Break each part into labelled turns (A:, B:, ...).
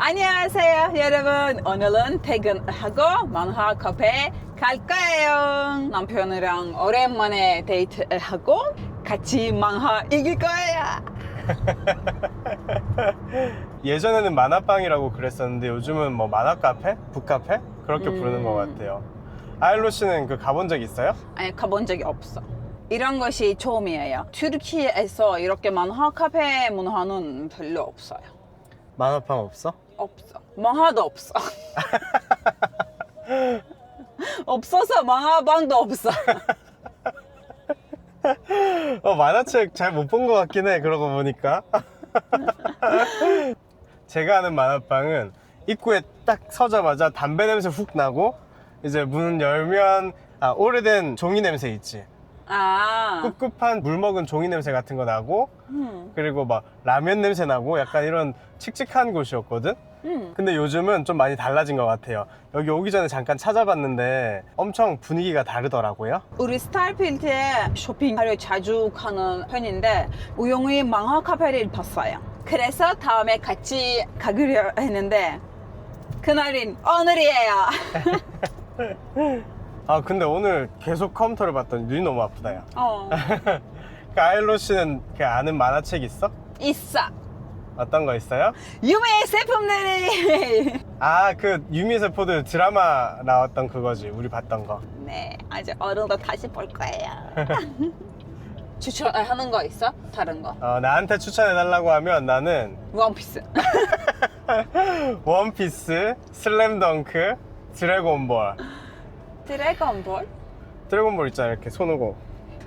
A: 안녕하세요, 여러분. 오늘은 퇴근하고 만화 카페에 갈 거예요. 남편이랑 오랜만에 데이트하고 같이 만화 읽을 거예요.
B: 예전에는 만화방이라고 그랬었는데 요즘은 뭐 만화 카페, 북카페 그렇게 부르는
A: 음.
B: 것 같아요. 아일로 씨는 그 가본 적 있어요?
A: 아니, 가본 적이 없어. 이런 것이 처음이에요. 튀르키예에서 이렇게 만화 카페 문화는 별로 없어요.
B: 만화방 없어?
A: 없어. 만화도 없어. 없어서 만화방도 없어.
B: 어, 만화책 잘 못 본 것 같긴 해. 그러고 보니까. 제가 아는 만화방은 입구에 딱 서자마자 담배 냄새 훅 나고 이제 문 열면 아, 오래된 종이 냄새 있지.
A: 아.
B: 꿉꿉한 물 먹은 종이 냄새 같은 거 나고
A: 음.
B: 그리고 막 라면 냄새 나고 약간 이런 칙칙한 곳이었거든.
A: 음.
B: 근데 요즘은 좀 많이 달라진 것 같아요. 여기 오기 전에 잠깐 찾아봤는데 엄청 분위기가 다르더라고요.
A: 우리 스타일필드에 쇼핑하려 자주 가는 편인데 우영이 만화 카페를 봤어요. 그래서 다음에 같이 가기로 했는데 그날인 오늘이에요.
B: 아 근데 오늘 계속 컴퓨터를 봤더니 눈이 너무 아프다 야.
A: 어,
B: 그 아일로 씨는 그 아는 만화책 있어?
A: 있어.
B: 어떤 거 있어요?
A: 유명한 제품들이.
B: 아 그 유미 세포들 드라마 나왔던 그거지 우리 봤던 거.
A: 네, 아직 어른도 다시 볼 거예요. 추천하는 거 있어? 다른 거?
B: 어, 나한테 추천해 달라고 하면 나는
A: 원피스.
B: 원피스, 슬램덩크, 드래곤볼.
A: 드래곤볼?
B: 드래곤볼 있잖아 이렇게 손오고.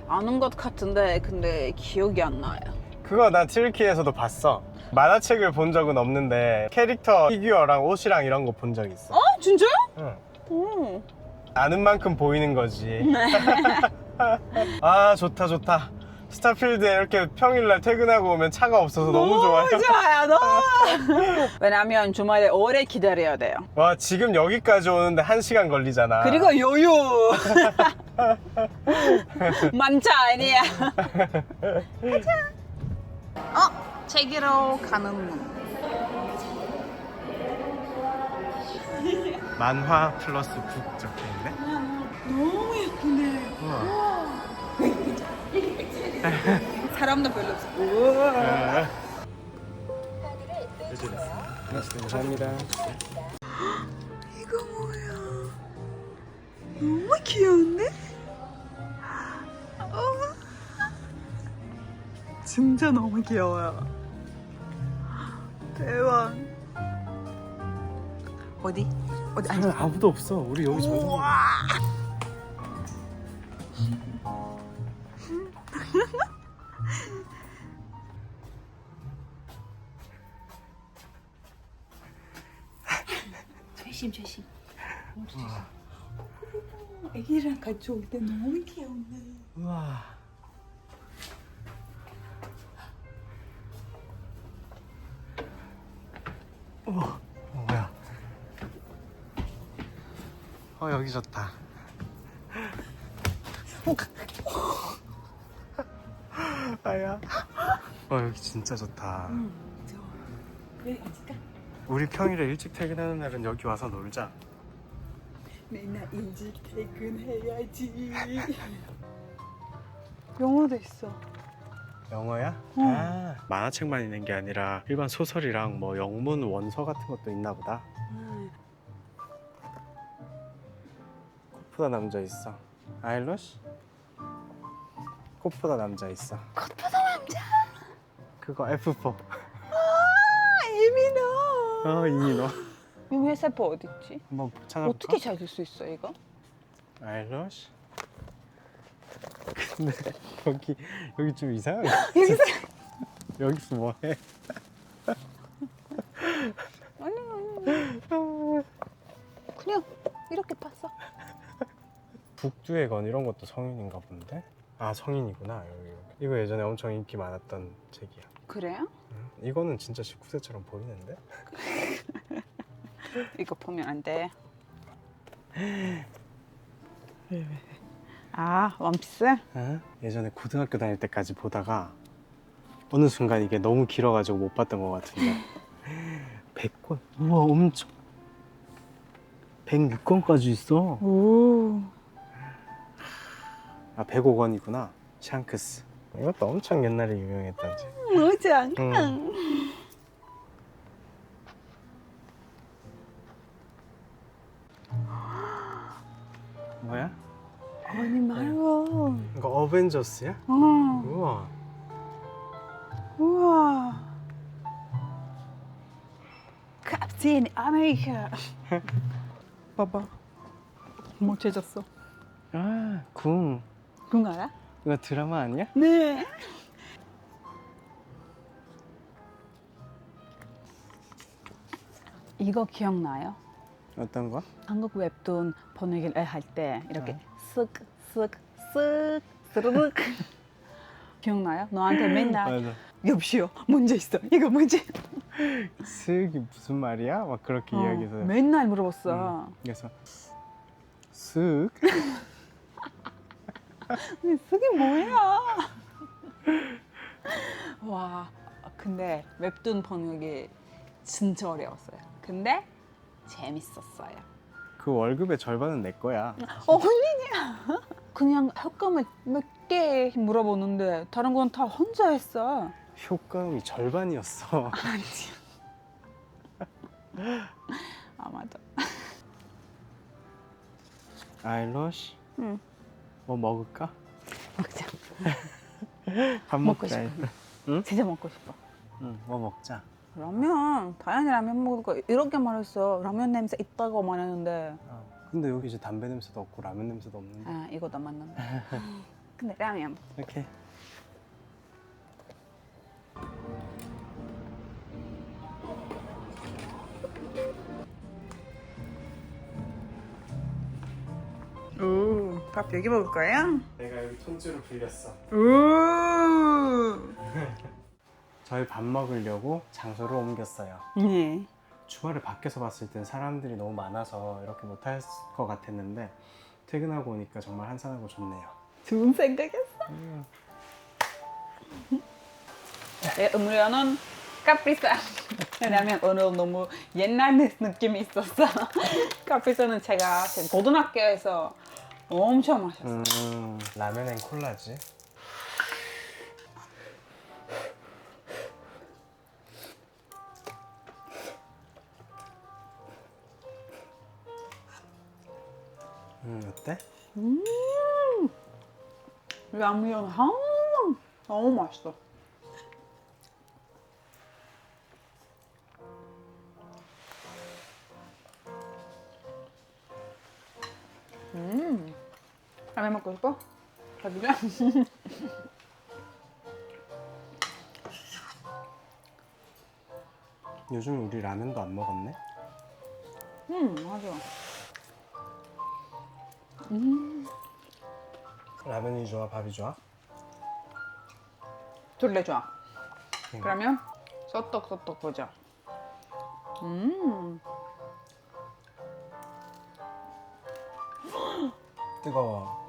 A: 아는 것 같은데 근데 기억이 안 나요.
B: 그거 난 튀르키에서도 봤어. 만화책을 본 적은 없는데 캐릭터 피규어랑 옷이랑 이런 거 본 적 있어.
A: 어? 진짜요?
B: 응.
A: 오.
B: 아는 만큼 보이는 거지. 아 좋다 좋다. 스타필드에 이렇게 평일날 퇴근하고 오면 차가 없어서 너무 좋아요.
A: 좋아요, 너무. 왜냐면 주말에 오래 기다려야 돼요.
B: 와 지금 여기까지 오는데 한 시간 걸리잖아.
A: 그리고 여유. 만차 아니야. 가자. 어, 책이로 가는 문.
B: 만화 플러스 북 적혀 있네.
A: 너무 예쁘네.
B: 우와.
A: 사람도 별로 없어. 우와.
B: 네. 감사합니다.
A: 이거 뭐야? 너무 귀여운데? 어머. 진짜 너무 귀여워요. 대박. 어디? 어디? 아니.
B: 아무도 없어. 우리 여기.
A: 우와. 같이 올 때 너무 귀엽네.
B: 우와. 우와. 어, 뭐야? 어 여기 좋다. 아야. 어 여기 진짜 좋다.
A: 여기 앉을까?
B: 우리 평일에 일찍 퇴근하는 날은 여기 와서 놀자.
A: 맨날 일찍 퇴근해야지. 영어도 있어.
B: 영어야?
A: 응.
B: 아 만화책만 있는 게 아니라 일반 소설이랑 뭐 영문 원서 같은 것도 있나 보다. 꽃보다 남자 있어. 아일로시? 꽃보다 남자 있어.
A: 꽃보다 남자.
B: 그거 F4.
A: 아, 예민아.
B: 어 너.
A: 유미 세포 어디 있지?
B: 한번 찾아볼까?
A: 어떻게 찾을 수 있어 이거?
B: 아일로시? 근데 여기 여기 좀 이상해.
A: 여기서
B: 여기서 뭐해?
A: 아니 아니. 그냥 이렇게 봤어.
B: 북두의 건 이런 것도 성인인가 본데? 아 성인이구나 여기 여기. 이거 예전에 엄청 인기 많았던 책이야.
A: 그래요?
B: 응? 이거는 진짜 19세처럼 보이는데?
A: 이거 보면 안 돼. 아 원피스?
B: 어? 예전에 고등학교 다닐 때까지 보다가 어느 순간 이게 너무 길어가지고 못 봤던 것 같은데 100권. 우와, 엄청. 106권까지 있어.
A: 오.
B: 아, 105권이구나. 샹크스. 이것도 엄청 옛날에 유명했던지.
A: 무장.
B: 응. 뭐야?
A: 아니 말고.
B: 이거 어벤져스야?
A: 어.
B: 우와.
A: 우와. 캡틴 아메리카. 봐봐. 뭐 죄졌어.
B: 아, 궁.
A: 그거 알아?
B: 이거 드라마 아니야?
A: 네. 이거 기억나요?
B: 어떤 거?
A: 한국 웹툰 번역을 할때 이렇게
B: 어.
A: 쓱쓱 쓱 스르륵 기억나요? 너한테 맨날
B: 맞아.
A: 여보시오 문제 있어 이거 문제
B: 쓱이 무슨 말이야? 막 그렇게 이야기해서.
A: 어, 맨날 물어봤어
B: 그래서 쓱.
A: 그게 뭐야 와 근데 웹툰 번역이 진짜 어려웠어요 근데 재밌었어요
B: 그 월급의 절반은 내 거야.
A: 어, 언니냐? 그냥 효과음을 몇개 물어보는데 다른 건 다 혼자 했어.
B: 효과음이 절반이었어.
A: 아니. 아 맞아.
B: 아이러시.
A: 응.
B: 뭐 먹을까?
A: 먹자.
B: 밥
A: 먹고
B: 먹자.
A: 싶어.
B: 응?
A: 진짜 먹고 싶어.
B: 응, 뭐 먹자.
A: 라면. 다현이 라면 먹을 거 이렇게 말했어. 라면 냄새 있다고 말했는데
B: 어. 근데 여기 이제 담배 냄새도 없고 라면 냄새도 없는데.
A: 아 이거도 맞는다. 근데 라면.
B: 이렇게.
A: 오, 밥 여기 먹을 거야?
B: 내가 여기 통째로 빌렸어.
A: 오.
B: 저희 밥 먹으려고 장소를 옮겼어요.
A: 네.
B: 주말에 밖에서 봤을 땐 사람들이 너무 많아서 이렇게 못할 것 같았는데 퇴근하고 오니까 정말 한산하고 좋네요.
A: 좋은 생각했어. 내 음료는 카프리사. 왜냐면 오늘 너무 옛날 느낌이 있었어. 카프리사는 제가 고등학교에서 엄청 마셨어요.
B: 음, 라면엔 콜라지. 음, 어때?
A: 라면 항상 너무 맛있어. 음, 라면 먹고 싶어? 가주자.
B: 요즘 우리 라면도 안 먹었네?
A: 음, 맞아.
B: 라면이 좋아, 밥이 좋아?
A: 둘레 좋아.
B: 응.
A: 그러면 소떡 소떡 보자. 음,
B: 뜨거워.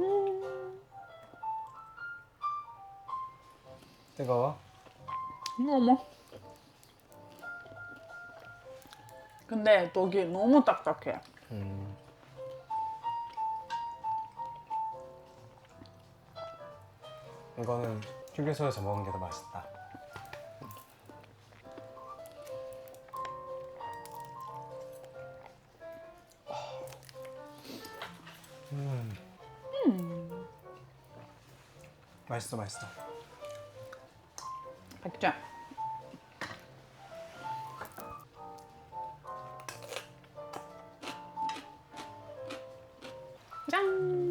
B: 뜨거워?
A: 어머. 근데 독이 너무 딱딱해.
B: 음. 이거는 휴게소에서 먹은 게 더 맛있다. 음. 맛있어, 맛있어.
A: 백점. 짠.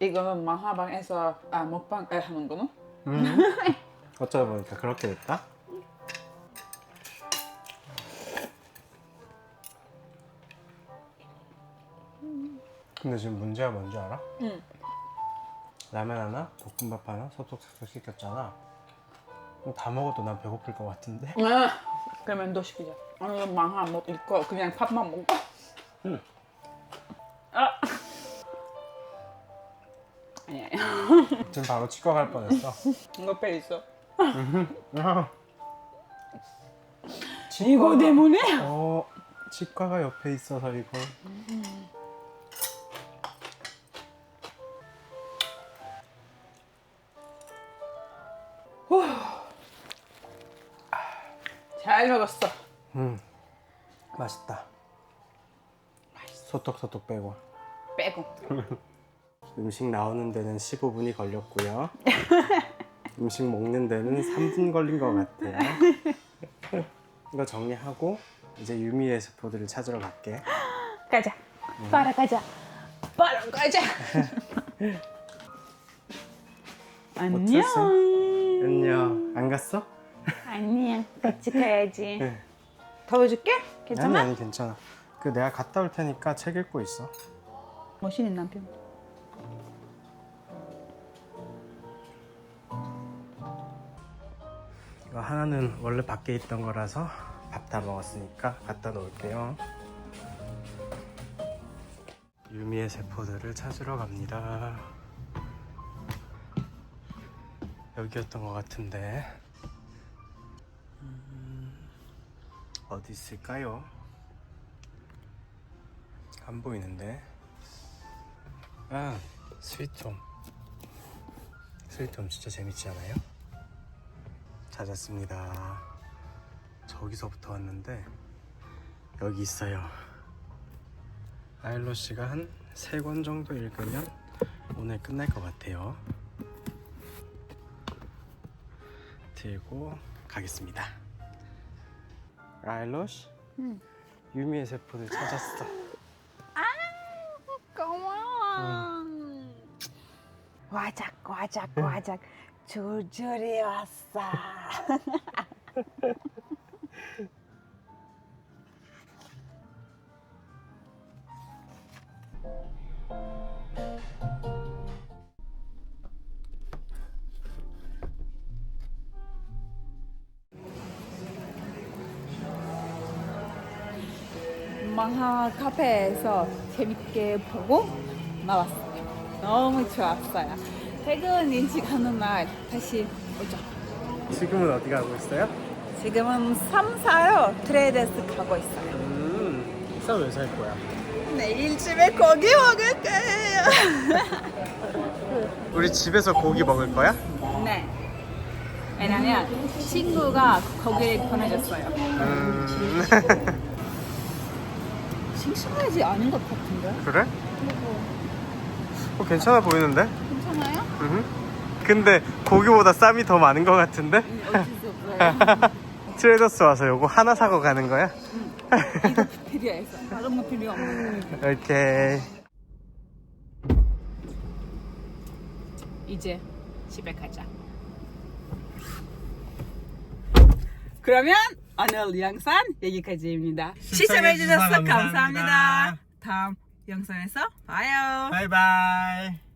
A: 이거는 마하방에서 아 먹방 에 하는 거는?
B: 어쩌다 보니까 그렇게 됐다. 근데 지금 문제가 뭔지 알아?
A: 응.
B: 라면 하나, 볶음밥 하나, 소떡소떡 시켰잖아. 다 먹어도 난 배고플 것 같은데?
A: 아, 그러면 너 시키자. 오늘 망하 못 읽고 그냥 밥만 먹고.
B: 응. 지금 바로 치과 갈 뻔했어.
A: 옆에 있어.
B: 아.
A: 이거 때문에?
B: 어, 치과가 옆에 있어서 이거.
A: 잘 먹었어.
B: 음, 맛있다. 소떡소떡 빼고.
A: 빼고.
B: 음식 나오는 데는 15분이 걸렸고요. 음식 먹는 데는 3분 걸린 것 같아요. 이거 정리하고 이제 유미의 스포들을 찾으러 갈게.
A: 가자. 빨아 가자. 빨아 가자. 안녕.
B: 안녕. 안 갔어?
A: 안녕. 같이 가야지.
B: 네.
A: 더 해줄게?
B: 아니
A: 괜찮아?
B: 아니 괜찮아. 그 내가 갔다 올 테니까 책 읽고 있어.
A: 멋있는 남편.
B: 이거 하나는 원래 밖에 있던 거라서 밥 다 먹었으니까 갖다 놓을게요. 유미의 세포들을 찾으러 갑니다. 여기였던 것 같은데 음, 어디 있을까요? 안 보이는데 아 스위트홈 스위트홈 진짜 재밌지 않아요? 찾았습니다. 저기서부터 왔는데 여기 있어요. 아일로 씨가 한 세 권 정도 읽으면 오늘 끝날 것 같아요. 들고 가겠습니다. 아일로 씨,
A: 응.
B: 유미의 세포를 찾았어.
A: 고마워. 와작 와작 와작 조절해 왔어. 만화 카페에서 재밌게 보고 나왔어요. 너무 좋았어요. 퇴근 인식하는 날 다시 오죠.
B: 지금은 어디 가고 있어요?
A: 지금은 3, 4로 트레이더스 가고 있어요.
B: 음, 식사 왜살 거야?
A: 내일 집에 고기 먹을 거예요.
B: 우리 집에서 고기 먹을 거야?
A: 네. 왜냐면 친구가 고기를 보내줬어요.
B: 음,
A: 싱싱하지 않은 것 같은데?
B: 그래? 어, 괜찮아 보이는데?
A: 괜찮아요?
B: 음. 근데 고기보다 쌈이 더 많은 것 같은데?
A: 어쩔 수 없어요.
B: 트레이더스 와서 요거 하나 사고 가는 거야?
A: 이거 필요해서 다른 거 필요 없는 거예요.
B: 오케이.
A: 이제 집에 가자. 그러면 오늘 영상 여기까지입니다. 시청해주셔서
B: 시청해주셔서
A: 감사합니다.
B: 감사합니다.
A: 다음 영상에서 봐요.
B: 바이바이.